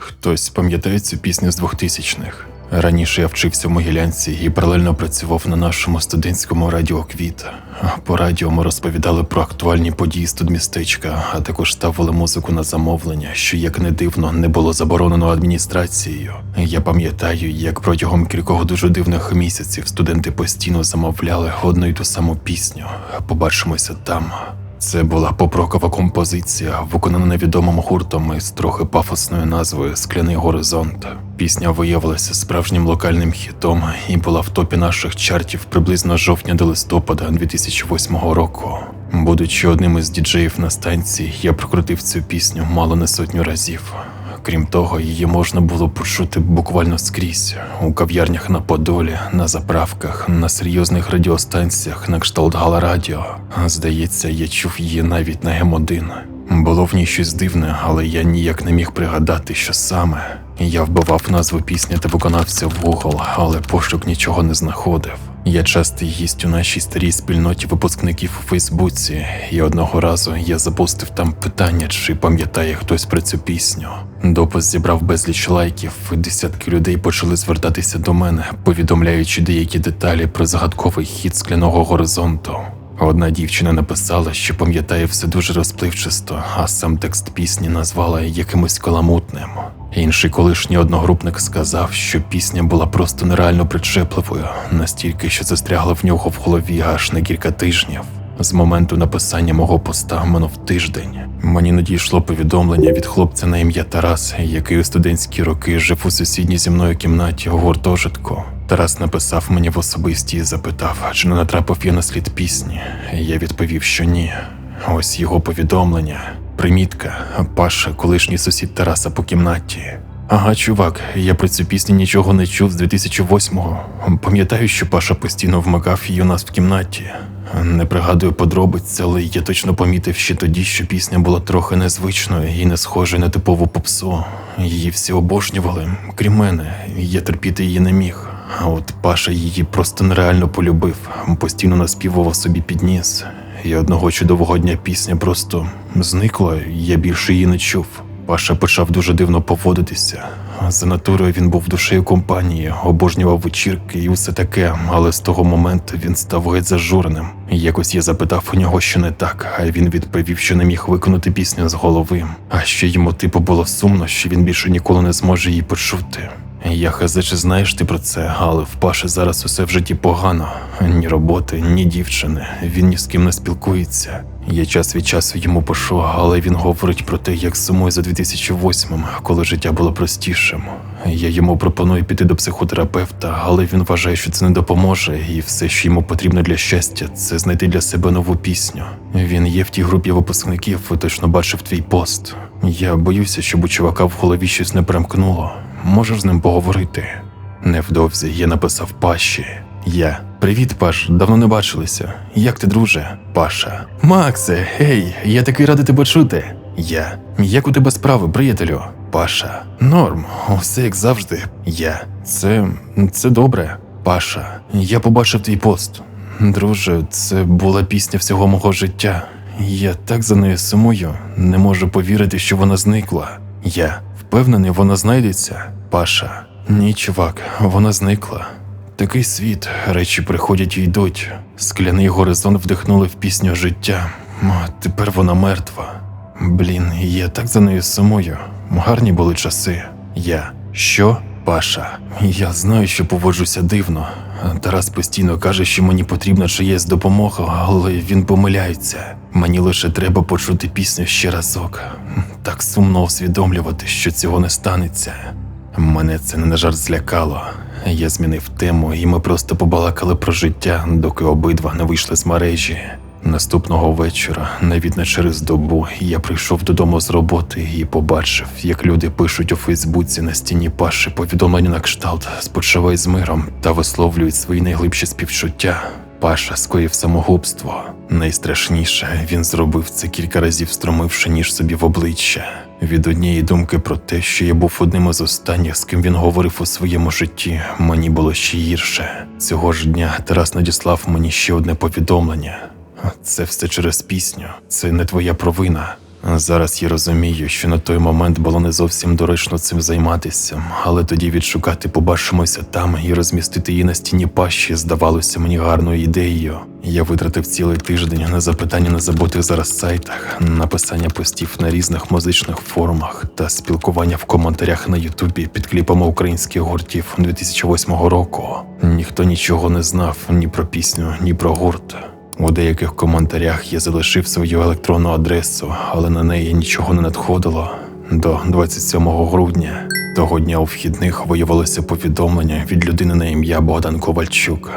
Хтось пам'ятає цю пісню з 2000-х. Раніше я вчився в Могилянці і паралельно працював на нашому студентському радіо Квіт. По радіо ми розповідали про актуальні події студмістечка, а також ставили музику на замовлення, що, як не дивно, не було заборонено адміністрацією. Я пам'ятаю, як протягом кількох дуже дивних місяців студенти постійно замовляли одну й ту саму пісню. Побачимося там. Це була попрокова композиція, виконана невідомим гуртом із трохи пафосною назвою Скляний горизонт. Пісня виявилася справжнім локальним хітом і була в топі наших чартів приблизно жовтня до листопада 2008 року. Будучи одним із діджеїв на станції, я прокрутив цю пісню мало не сотню разів. Крім того, її можна було почути буквально скрізь у кав'ярнях на Подолі, на заправках, на серйозних радіостанціях на кшталт Галарадіо. Здається, я чув її навіть на М1. Було в ній щось дивне, але я ніяк не міг пригадати, що саме. Я вбивав назву пісні та виконавця в Google, але пошук нічого не знаходив. Я частий гість у нашій старій спільноті випускників у Фейсбуці, і одного разу я запустив там питання, чи пам'ятає хтось про цю пісню. Допис зібрав безліч лайків, і десятки людей почали звертатися до мене, повідомляючи деякі деталі про загадковий хід скляного горизонту. Одна дівчина написала, що пам'ятає все дуже розпливчасто, а сам текст пісні назвала якимось каламутним. Інший колишній одногрупник сказав, що пісня була просто нереально причепливою, настільки, що застрягла в нього в голові аж на кілька тижнів. З моменту написання мого поста минув тиждень. Мені надійшло повідомлення від хлопця на ім'я Тарас, який у студентські роки жив у сусідній зі мною кімнаті у гуртожитку. Тарас написав мені в особисті і запитав, чи не натрапив я на слід пісні. Я відповів, що ні. Ось його повідомлення. Примітка, Паша, колишній сусід Тараса по кімнаті. Ага, чувак, я про цю пісню нічого не чув з 2008-го. Пам'ятаю, що Паша постійно вмикав її у нас в кімнаті. Не пригадую подробиць, але я точно помітив ще тоді, що пісня була трохи незвичною і не схожою на типову попсу. Її всі обожнювали, крім мене, я терпіти її не міг. А от Паша її просто нереально полюбив, постійно наспівував собі підніс. І одного чудового дня пісня просто зникла, і я більше її не чув. Паша почав дуже дивно поводитися. За натурою він був душею компанії, обожнював вечірки і усе таке, але з того моменту він став геть зажуреним. Якось я запитав у нього, що не так, а він відповів, що не міг виконати пісню з голови. А ще йому типу було сумно, що він більше ніколи не зможе її почути. Я хазе, чи знаєш ти про це, але в Паші зараз усе в житті погано. Ні роботи, ні дівчини. Він ні з ким не спілкується. Я час від часу йому пишу, але він говорить про те, як сумує за 2008-м, коли життя було простішим. Я йому пропоную піти до психотерапевта, але він вважає, що це не допоможе, і все, що йому потрібно для щастя, це знайти для себе нову пісню. Він є в тій групі випускників, точно бачив твій пост. Я боюся, щоб у чувака в голові щось не перемкнуло. Можеш з ним поговорити? Невдовзі я написав Паші. Я. Привіт, Паш, давно не бачилися. Як ти, друже? Паша. Максе, гей, я такий радий тебе чути. Я. Як у тебе справи, приятелю? Паша. Норм, усе як завжди. Я. Це. це добре. Паша. Я побачив твій пост. Друже, це була пісня всього мого життя. Я так за нею сумую, не можу повірити, що вона зникла. Я впевнений, вона знайдеться. Паша. Ні, чувак, вона зникла. Такий світ, речі приходять і йдуть. Скляний горизонт вдихнули в пісню життя. О, тепер вона мертва. Блін, я так за нею сумую. Гарні були часи. Я. Що? Паша. Я знаю, що поводжуся дивно. Тарас постійно каже, що мені потрібна чиєсь допомога, але він помиляється. Мені лише треба почути пісню ще разок. Так сумно усвідомлювати, що цього не станеться. Мене це не на жарт злякало. Я змінив тему, і ми просто побалакали про життя, доки обидва не вийшли з мережі. Наступного вечора, навіть не через добу, я прийшов додому з роботи і побачив, як люди пишуть у Фейсбуці на стіні Паші повідомлення на кшталт «Спочивай з миром та висловлюють свої найглибші співчуття. Паша скоїв самогубство. Найстрашніше він зробив це кілька разів стромивши ніж собі в обличчя. Від однієї думки про те, що я був одним із останніх, з ким він говорив у своєму житті, мені було ще гірше. Цього ж дня Тарас надіслав мені ще одне повідомлення. Це все через пісню. Це не твоя провина. Зараз я розумію, що на той момент було не зовсім доречно цим займатися, але тоді відшукати побачимося там і розмістити її на стіні пащі здавалося мені гарною ідеєю. Я витратив цілий тиждень на запитання на забутих зараз сайтах, написання постів на різних музичних форумах та спілкування в коментарях на Ютубі під кліпами українських гуртів 2008 року. Ніхто нічого не знав ні про пісню, ні про гурт. У деяких коментарях я залишив свою електронну адресу, але на неї нічого не надходило. До 27 грудня того дня у вхідних виявилося повідомлення від людини на ім'я Богдан Ковальчук.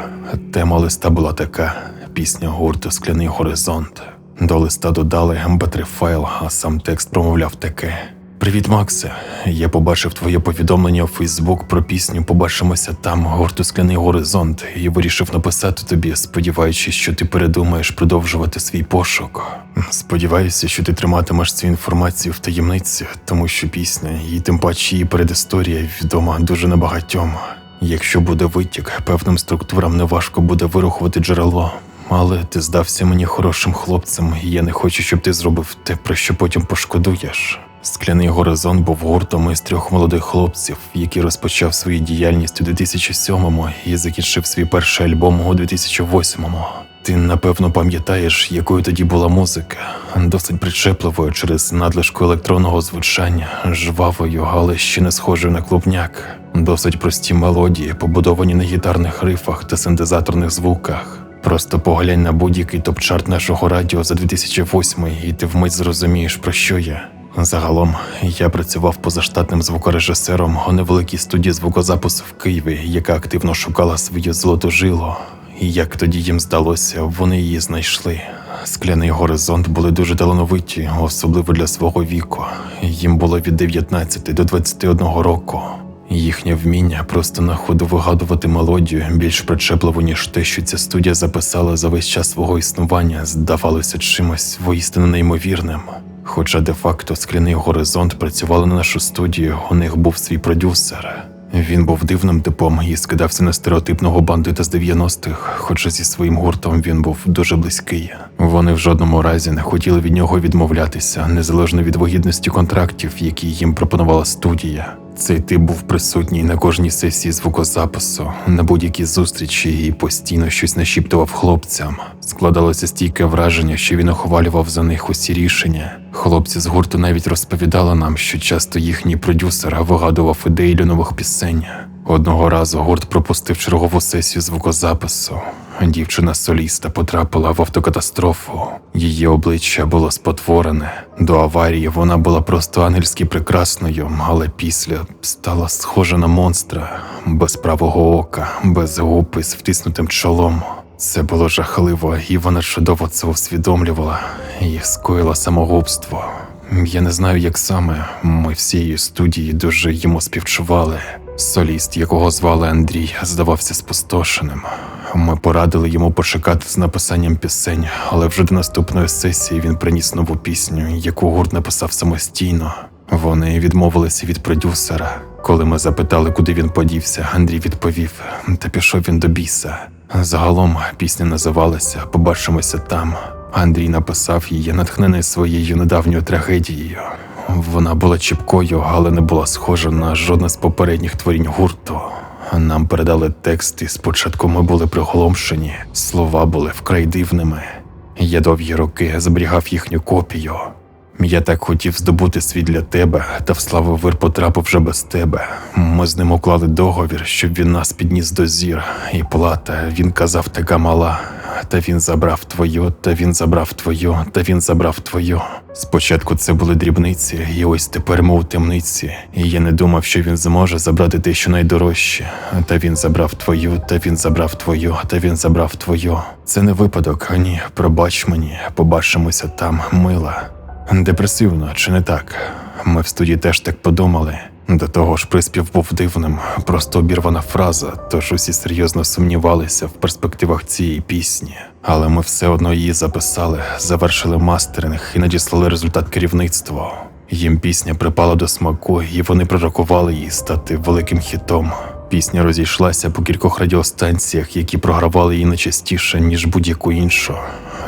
Тема листа була така: пісня гурту Скляний горизонт. До листа додали mp3 файл, а сам текст промовляв таке. Привіт, Максе. Я побачив твоє повідомлення у Фейсбук про пісню Побачимося там, гурту Скляний горизонт, і вирішив написати тобі, сподіваючись, що ти передумаєш продовжувати свій пошук. Сподіваюся, що ти триматимеш цю інформацію в таємниці, тому що пісня, і тим паче її передісторія відома дуже небагатьом. Якщо буде витік, певним структурам неважко буде вирухувати джерело. Але ти здався мені хорошим хлопцем, і я не хочу, щоб ти зробив те, про що потім пошкодуєш. Скляний горизонт був гуртом із трьох молодих хлопців, який розпочав свою діяльність у 2007-му і закінчив свій перший альбом у 2008-му. Ти напевно пам'ятаєш, якою тоді була музика, досить причепливою через надлишку електронного звучання, жвавою, але ще не схожою на клубняк. Досить прості мелодії, побудовані на гітарних рифах та синтезаторних звуках. Просто поглянь на будь-який топ-чарт нашого радіо за 2008 і ти вмить зрозумієш, про що я. Загалом я працював позаштатним звукорежисером у невеликій студії звукозапису в Києві, яка активно шукала свою золоту жилу. І як тоді їм здалося, вони її знайшли. Скляний горизонт були дуже талановиті, особливо для свого віку. Їм було від 19 до 21 року. Їхнє вміння просто на ходу вигадувати мелодію більш причепливо, ніж те, що ця студія записала за весь час свого існування, здавалося чимось воістину неймовірним. Хоча де-факто скляний горизонт працювали на нашу студію, у них був свій продюсер. Він був дивним типом і скидався на стереотипного бандита з 90-х, хоча зі своїм гуртом він був дуже близький. Вони в жодному разі не хотіли від нього відмовлятися, незалежно від вигідності контрактів, які їм пропонувала студія. Цей тип був присутній на кожній сесії звукозапису, на будь-якій зустрічі і постійно щось нашіптував хлопцям. Складалося стійке враження, що він охвалював за них усі рішення. Хлопці з гурту навіть розповідали нам, що часто їхній продюсер вигадував ідеї для нових пісень. Одного разу гурт пропустив чергову сесію звукозапису. Дівчина соліста потрапила в автокатастрофу. Її обличчя було спотворене. До аварії вона була просто ангельськи прекрасною, але після стала схожа на монстра, без правого ока, без губ із втиснутим чолом. Це було жахливо, і вона чудово це усвідомлювала і скоїла самогубство. Я не знаю, як саме. Ми всією студії дуже йому співчували. Соліст, якого звали Андрій, здавався спустошеним. Ми порадили йому почекати з написанням пісень, але вже до наступної сесії він приніс нову пісню, яку гурт написав самостійно. Вони відмовилися від продюсера. Коли ми запитали, куди він подівся, Андрій відповів: та пішов він до біса. Загалом пісня називалася Побачимося там. Андрій написав її, натхнений своєю недавньою трагедією. Вона була чіпкою, але не була схожа на жодне з попередніх творінь гурту. Нам передали текст, і спочатку ми були приголомшені, слова були вкрай дивними. Я довгі роки зберігав їхню копію. Я так хотів здобути світ для тебе, та в славу вир потрапив вже без тебе. Ми з ним уклали договір, щоб він нас підніс до зір, і плата він казав така мала. Та він забрав твою, та він забрав твою, та він забрав твою. Спочатку це були дрібниці, і ось тепер у темниці. І я не думав, що він зможе забрати те, що найдорожче. Та він забрав твою, та він забрав твою, та він забрав твою. Це не випадок, ні, пробач мені, побачимося там, мила. Депресивно, чи не так? Ми в студії теж так подумали. До того ж, приспів був дивним, просто обірвана фраза, тож усі серйозно сумнівалися в перспективах цієї пісні. Але ми все одно її записали, завершили мастеринг і надіслали результат керівництву. Їм пісня припала до смаку, і вони пророкували її стати великим хітом. Пісня розійшлася по кількох радіостанціях, які програвали її не частіше, ніж будь-яку іншу.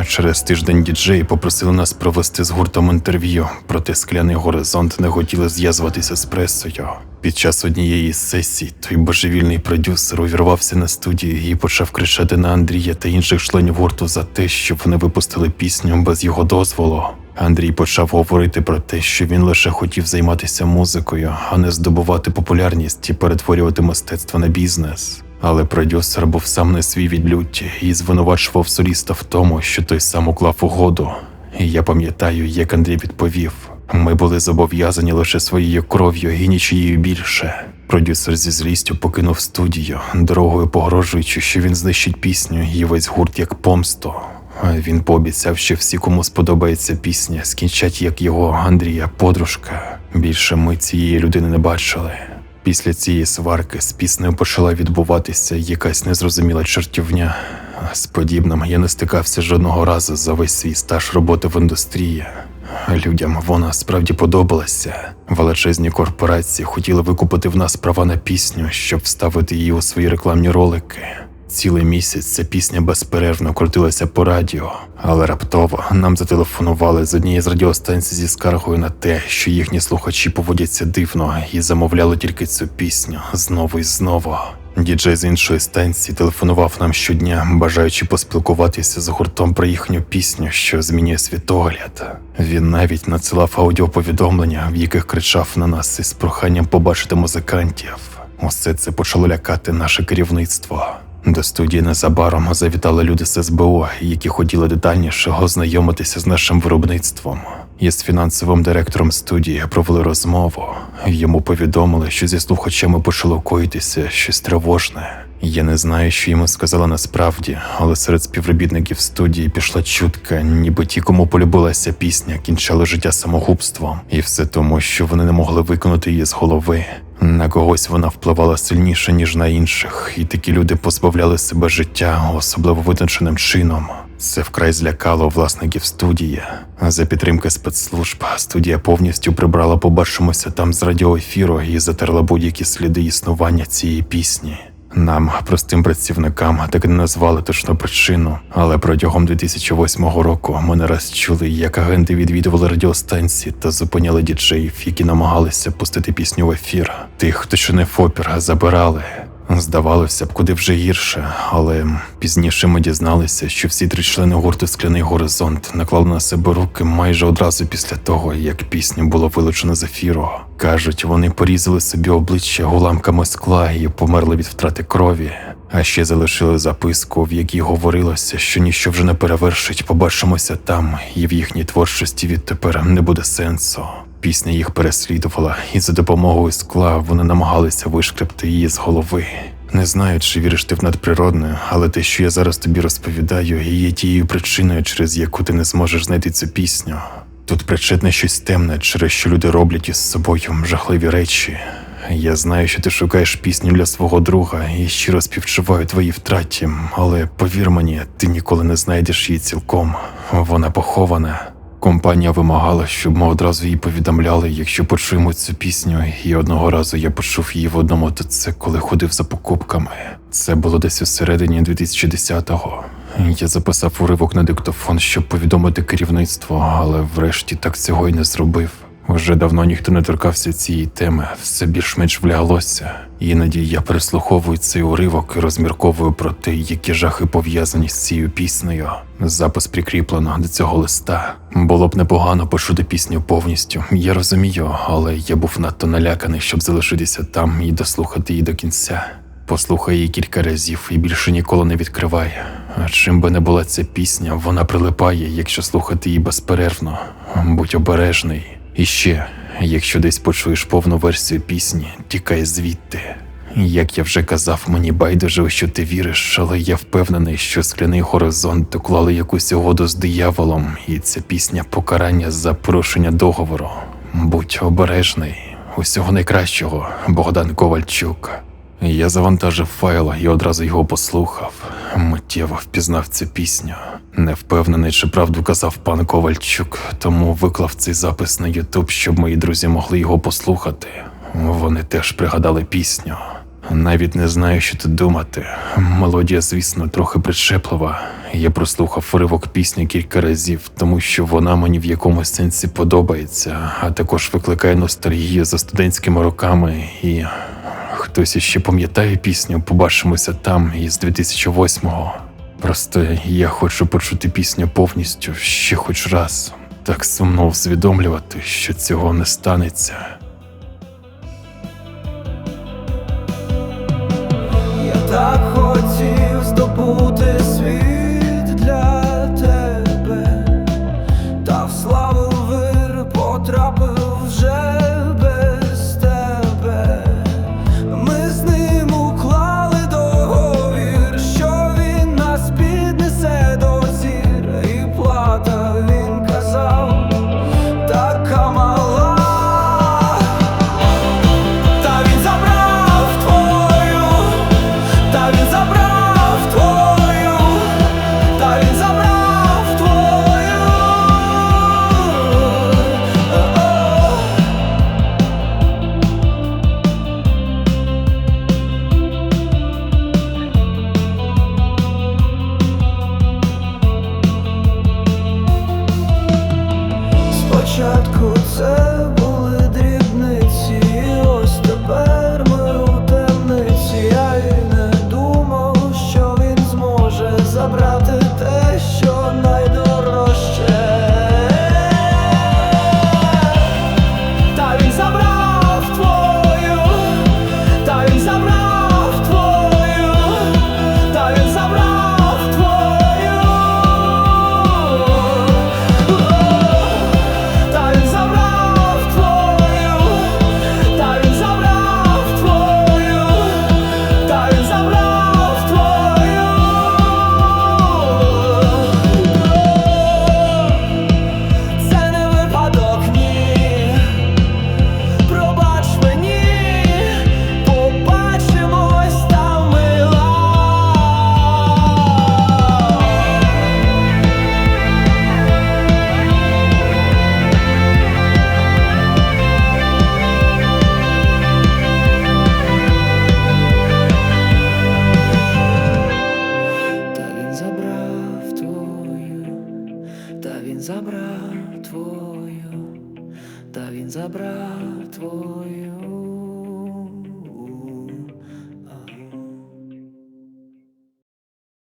Через тиждень діджеї попросили нас провести з гуртом інтерв'ю, проте скляний горизонт не хотіли зв'язуватися з пресою. Під час однієї з сесій той божевільний продюсер увірвався на студію і почав кричати на Андрія та інших членів гурту за те, щоб вони випустили пісню без його дозволу. Андрій почав говорити про те, що він лише хотів займатися музикою, а не здобувати популярність і перетворювати мистецтво на бізнес. Але продюсер був сам не свій від люті і звинувачував соліста в тому, що той сам уклав угоду. І я пам'ятаю, як Андрій відповів: ми були зобов'язані лише своєю кров'ю і нічією більше. Продюсер зі злістю покинув студію, дорогою погрожуючи, що він знищить пісню і весь гурт як помсту. Він пообіцяв, що всі, кому сподобається пісня, скінчать як його Андрія подружка. Більше ми цієї людини не бачили. Після цієї сварки з піснею почала відбуватися якась незрозуміла чортівня. З подібним я не стикався жодного разу за весь свій стаж роботи в індустрії. Людям вона справді подобалася. Величезні корпорації хотіли викупити в нас права на пісню, щоб вставити її у свої рекламні ролики. Цілий місяць ця пісня безперервно крутилася по радіо, але раптово нам зателефонували з однієї з радіостанцій зі скаргою на те, що їхні слухачі поводяться дивно і замовляли тільки цю пісню знову і знову. Діджей з іншої станції телефонував нам щодня, бажаючи поспілкуватися з гуртом про їхню пісню, що змінює світогляд. Він навіть надсилав аудіоповідомлення, в яких кричав на нас із проханням побачити музикантів. Усе це почало лякати наше керівництво. До студії незабаром завітали люди з СБУ, які хотіли детальніше ознайомитися з нашим виробництвом. І з фінансовим директором студії провели розмову. Йому повідомили, що зі слухачами почало коїтися щось тривожне. Я не знаю, що йому сказали насправді, але серед співробітників студії пішла чутка, ніби ті, кому полюбилася пісня, кінчали життя самогубством, і все тому, що вони не могли виконати її з голови. На когось вона впливала сильніше, ніж на інших, і такі люди позбавляли себе життя особливо визначеним чином. Це вкрай злякало власників студії. За підтримки спецслужб студія повністю прибрала побачимося там з радіоефіру і затерла будь-які сліди існування цієї пісні. Нам, простим працівникам, так і не назвали точну причину, але протягом 2008 року ми не раз чули, як агенти відвідували радіостанції та зупиняли діджеїв, які намагалися пустити пісню в ефір. Тих, хто чинив опір, забирали. Здавалося б, куди вже гірше, але пізніше ми дізналися, що всі три члени гурту Скляний горизонт наклали на себе руки майже одразу після того, як пісню було вилучено з ефіру. Кажуть, вони порізали собі обличчя уламками скла і померли від втрати крові. А ще залишили записку, в якій говорилося, що ніщо вже не перевершить, побачимося там, і в їхній творчості відтепер не буде сенсу. Пісня їх переслідувала, і за допомогою скла вони намагалися вишкребти її з голови. Не знаю, чи віриш ти в надприродне, але те, що я зараз тобі розповідаю, є тією причиною, через яку ти не зможеш знайти цю пісню. Тут причетне щось темне, через що люди роблять із собою жахливі речі. Я знаю, що ти шукаєш пісню для свого друга і щиро співчуваю твоїй втраті, але повір мені, ти ніколи не знайдеш її цілком. Вона похована. Компанія вимагала, щоб ми одразу їй повідомляли, якщо почуємо цю пісню, і одного разу я почув її в одному ТЦ, коли ходив за покупками. Це було десь у середині 2010-го. Я записав уривок на диктофон, щоб повідомити керівництво, але врешті так цього й не зробив. Вже давно ніхто не торкався цієї теми, все більш-менш вляглося. Іноді я переслуховую цей уривок і розмірковую про те, які жахи пов'язані з цією піснею. Запис прикріплено до цього листа. Було б непогано почути пісню повністю. Я розумію, але я був надто наляканий, щоб залишитися там і дослухати її до кінця. Послухай її кілька разів і більше ніколи не відкривай. А чим би не була ця пісня, вона прилипає, якщо слухати її безперервно. Будь обережний. І ще, якщо десь почуєш повну версію пісні, тікай звідти. Як я вже казав, мені байдуже, у що ти віриш, але я впевнений, що скляний горизонт уклали якусь угоду з дияволом, і ця пісня покарання за порушення договору. Будь обережний, усього найкращого, Богдан Ковальчук. Я завантажив файл і одразу його послухав. Миттєво впізнав цю пісню. Не впевнений, чи правду казав пан Ковальчук, тому виклав цей запис на Ютуб, щоб мої друзі могли його послухати. Вони теж пригадали пісню. Навіть не знаю, що тут думати. Мелодія, звісно, трохи причеплива. Я прослухав ривок пісні кілька разів, тому що вона мені в якомусь сенсі подобається, а також викликає ностальгію за студентськими роками і хтось іще пам'ятає пісню, побачимося там із 2008-го. Просто я хочу почути пісню повністю ще хоч раз. Так сумно усвідомлювати, що цього не станеться.